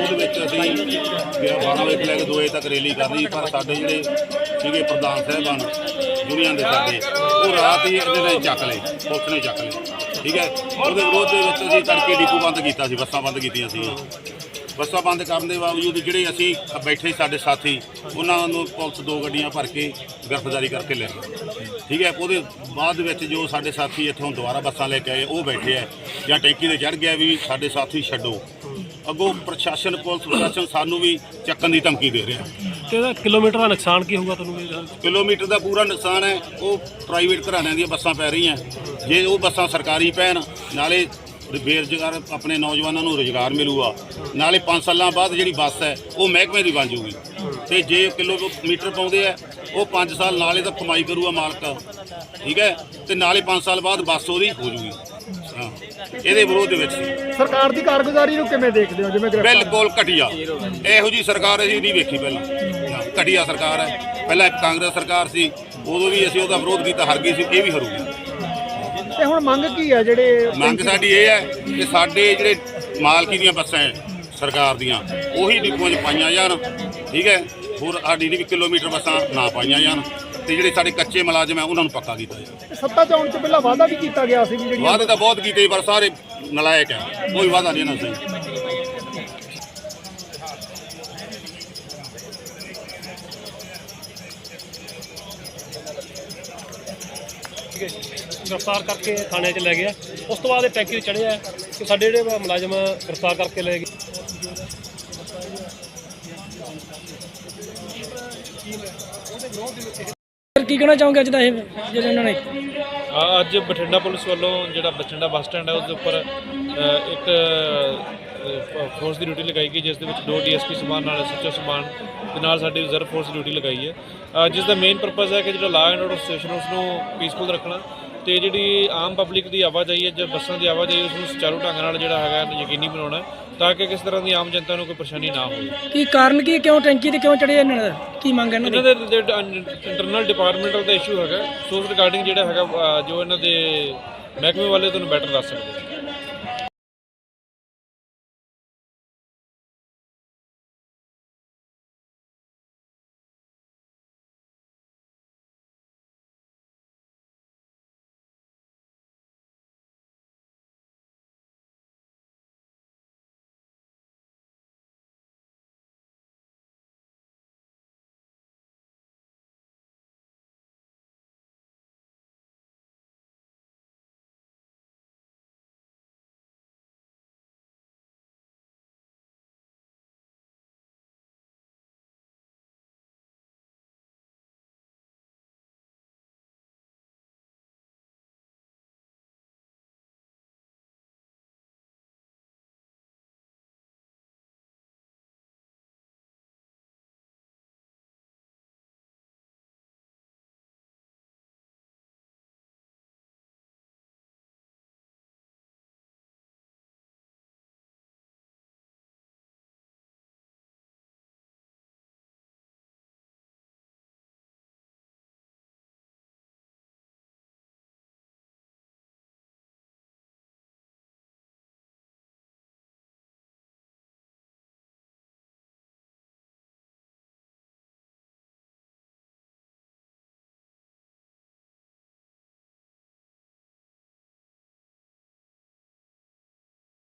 ਉਹਦੇ ਵਿੱਚ ਅਸੀਂ 12 ਵਜੇ ਲੈ ਕੇ 2 ਵਜੇ ਤੱਕ ਰੈਲੀ ਕਰ ਕਰਨੀ ਪਰ ਸਾਡੇ ਜਿਹੜੇ ਸੀਗੇ ਪ੍ਰਧਾਨ ਸਾਹਿਬਾਨ, ਦੁਨੀਆ ਦੇ ਸਾਡੇ, ਉਹ ਰਾਤ ਹੀ ਇਹਦੇ ਨਾਲ ਚੱਕ ਲਏ ਪੁਲਿਸ ਨੇ ਚੱਕ ਲਏ। ਠੀਕ ਹੈ? ਉਹਦੇ ਵਿਰੋਧ ਦੇ ਵਿੱਚ ਅਸੀਂ ਤੜਕੇ ਡਿਪੂ ਬੰਦ ਕੀਤਾ ਸੀ, ਬੱਸਾਂ ਬੰਦ ਕੀਤੀਆਂ ਸੀ। ਬੱਸਾਂ ਬੰਦ ਕਰਨ ਦੇ ਬਾਵਜੂਦ ਜਿਹੜੇ ਅਸੀਂ ਬੈਠੇ ਸਾਡੇ ਸਾਥੀ ਉਹਨਾਂ ਨੂੰ ਪੁਲਿਸ ਦੋ ਗੱਡੀਆਂ ਭਰ ਕੇ ਗ੍ਰਿਫਤਾਰੀ ਕਰਕੇ ਲੈ ਗਈ ਠੀਕ ਹੈ ਉਹਦੇ ਬਾਅਦ ਵਿੱਚ ਜੋ ਸਾਡੇ ਸਾਥੀ ਇੱਥੋਂ ਦੁਬਾਰਾ ਬੱਸਾਂ ਲੈ ਕੇ ਆਏ ਉਹ ਬੈਠੇ ਆ ਜਾਂ ਟੈਂਕੀ ਤੇ ਚੜ ਗਿਆ ਵੀ ਸਾਡੇ ਸਾਥੀ ਛੱਡੋ। ਅੱਗੋਂ ਪ੍ਰਸ਼ਾਸਨ ਪੁਲਿਸ ਪ੍ਰਸ਼ਾਸਨ ਸਾਨੂੰ ਵੀ ਚੱਕਣ ਦੀ ਧਮਕੀ ਦੇ ਰਿਹਾ। ਤੇ ਇਹਦਾ ਕਿਲੋਮੀਟਰ ਦਾ ਨੁਕਸਾਨ ਕੀ ਹੋਊਗਾ ਤੁਹਾਨੂੰ? ਕਿਲੋਮੀਟਰ ਦਾ ਪੂਰਾ ਨੁਕਸਾਨ ਹੈ ਉਹ ਪ੍ਰਾਈਵੇਟ ਘਰਾਣਿਆਂ ਦੀਆਂ ਬੱਸਾਂ ਪੈ ਰਹੀਆਂ। ਜੇ ਉਹ ਬੱਸਾਂ ਸਰਕਾਰੀ ਪੈਣ ਨਾਲੇ ਬੇਰੁਜ਼ਗਾਰ ਆਪਣੇ ਨੌਜਵਾਨਾਂ ਨੂੰ ਰੁਜ਼ਗਾਰ ਮਿਲੂਗਾ। ਨਾਲੇ 5 ਸਾਲਾਂ ਬਾਅਦ ਜਿਹੜੀ ਬੱਸ ਹੈ ਉਹ ਮਹਿਕਮੇ ਦੀ ਬਣ ਜੂਗੀ। ਤੇ ਜੇ ਕਿਲੋਮੀਟਰ ਪਾਉਂਦੇ ਆ ਉਹ 5 ਸਾਲ ਨਾਲੇ ਤਾਂ ਕਮਾਈ ਕਰੂਗਾ ਮਾਲਕ। ਠੀਕ ਹੈ? ਤੇ ਨਾਲੇ 5 ਸਾਲ ਬਾਅਦ ਬੱਸ ਉਹਦੀ ਹੋ ਜੂਗੀ। ਹਾਂ। ਇਹਦੇ ਵਿਰੋਧ ਦੇ ਵਿੱਚ। ਸਰਕਾਰ ਦੀ ਕਾਰਗੁਜ਼ਾਰੀ ਨੂੰ ਕਿਵੇਂ ਦੇਖਦੇ ਹੋ? ਜਿਵੇਂ ਬਿਲਕੁਲ ਘਟੀਆ। ਇਹੋ ਜੀ ਸਰਕਾਰ ਅਸੀਂ ਨਹੀਂ ਵੇਖੀ ਪਹਿਲਾਂ। ਘਟੀਆ ਸਰਕਾਰ ਹੈ। ਪਹਿਲਾਂ ਇੱਕ ਕਾਂਗਰਸ ਸਰਕਾਰ ਸੀ। ਉਦੋਂ ਵੀ ਅਸੀਂ ਉਹਦਾ ਵਿਰੋਧ ਕੀਤਾ ਹਰ ਗਈ ਸੀ ਇਹ ਵੀ ਹਰੂਗੀ। ਤੇ ਹੁਣ ਮੰਗ ਕੀ ਹੈ ਜਿਹੜੇ ਮੰਗ ਸਾਡੀ ਇਹ ਹੈ ਕਿ ਸਾਡੇ ਜਿਹੜੇ ਮਾਲਕੀ ਦੀਆਂ ਬੱਸਾਂ ਹੈ ਸਰਕਾਰ ਦੀਆਂ ਉਹੀ ਡਿਪੂਆਂ 'ਚ ਪਾਈਆਂ ਜਾਣ ਠੀਕ ਹੈ? ਹੋਰ ਸਾਡੀ ਵੀ ਕਿਲੋਮੀਟਰ ਬੱਸਾਂ ਨਾ ਪਾਈਆਂ ਜਾਣ ਤੇ ਜਿਹੜੇ ਸਾਡੇ ਕੱਚੇ ਮੁਲਾਜ਼ਮ ਹੈ ਉਹਨਾਂ ਨੂੰ ਪੱਕਾ ਕੀਤਾ ਜਾਵੇ। ਸੱਤਾ ਚ ਆਉਣ ਤੋਂ ਪਹਿਲਾਂ ਵਾਅਦਾ ਵੀ ਕੀਤਾ ਗਿਆ ਸੀ ਵੀ ਜਿਹੜੀਆਂ ਵਾਅਦੇ ਤਾਂ ਬਹੁਤ ਕੀਤੇ ਪਰ ਸਾਰੇ ਨਲਾਇਕ ਹੈ ਕੋਈ ਵਾਅਦਾ ਨਹੀਂ ਇਹਨਾਂ ਸਹੀ। ਗ੍ਰਿਫਤਾਰ ਕਰਕੇ ਥਾਣੇ 'ਚ ਲੈ ਗਿਆ। ਉਸ ਤੋਂ ਬਾਅਦ ਇਹ ਟੈਂਕੀ ਤੇ ਚੜਿਆ ਕਿ ਸਾਡੇ ਜਿਹੜੇ ਮੁਲਾਜ਼ਮ ਗ੍ਰਿਫਤਾਰ ਕਰਕੇ ਲੈ ਗਏ। ਕੀ ਕਹਿਣਾ ਚਾਹੋਗੇ ਅੱਜ ਦਾ ਇਹ ਜਿਹੜੇ ਇਹਨਾਂ ਨੇ? ਅੱਜ ਬਠਿੰਡਾ ਪੁਲਿਸ ਵੱਲੋਂ ਜਿਹੜਾ ਬਠਿੰਡਾ ਬੱਸ ਸਟੈਂਡ ਹੈ ਉਸ ਦੇ ਉੱਪਰ ਅ, ਇੱਕ ਅ, ਫੋਰਸ ਦੀ ਡਿਊਟੀ ਲਗਾਈ ਗਈ ਜਿਸ ਦੇ ਵਿੱਚ ਦੋ ਡੀਐਸਪੀ ਸਮਾਨ ਨਾਲ ਐਸਐਚਓ ਸਮਾਨ ਦੇ ਨਾਲ ਸਾਡੀ ਰਿਜ਼ਰਵ ਫੋਰਸ ਦੀ ਡਿਊਟੀ ਲਗਾਈ ਹੈ। ਅ, ਜਿਸ ਦਾ ਮੇਨ ਪਰਪਸ ਹੈ ਕਿ ਜਿਹੜਾ ਲਾਅ ਐਂਡ ਆਰਡਰ ਸਿਚੁਏਸ਼ਨ ਉਸ ਨੂੰ ਪੀਸਫੁਲ ਰੱਖਣਾ। ਤੇ ਜਿਹੜੀ ਆਮ ਪਬਲਿਕ ਦੀ ਆਵਾਜਾਈ ਹੈ ਜਾਂ ਬੱਸਾਂ ਦੀ ਆਵਾਜਾਈ ਉਸ ਨੂੰ ਸੁਚਾਰੂ ਢੰਗ ਨਾਲ ਜਿਹੜਾ ਹੈਗਾ ਯਕੀਨੀ ਬਣਾਉਣਾ ਤਾਂ ਕਿ ਕਿਸ ਤਰ੍ਹਾਂ ਦੀ ਆਮ ਜਨਤਾ ਨੂੰ ਕੋਈ ਪਰੇਸ਼ਾਨੀ ਨਾ ਹੋਵੇ। ਕੀ ਕਾਰਨ ਕੀ ਹੈ? ਕਿਉਂ ਟੈਂਕੀ ਤੇ ਕਿਉਂ ਚੜੇ ਇਹਨਾਂ ਦਾ? ਕੀ ਮੰਗ ਹੈ ਇਹਨਾਂ ਇਹਨਾਂ ਦੀ ਦੇ ਇੰਟਰਨਲ ਡਿਪਾਰਟਮੈਂਟਲ ਦਾ ਇਸ਼ੂ ਹੈਗਾ ਸੋ ਰਿਗਾਰਡਿੰਗ ਜਿਹੜਾ ਹੈਗਾ ਅ, ਜੋ ਇਹਨਾਂ ਦੇ ਮਹਿਕਮੇ ਵਾਲੇ ਤੁਹਾਨੂੰ ਬੈਟਰ ਦੱਸ ਸਕਦੇ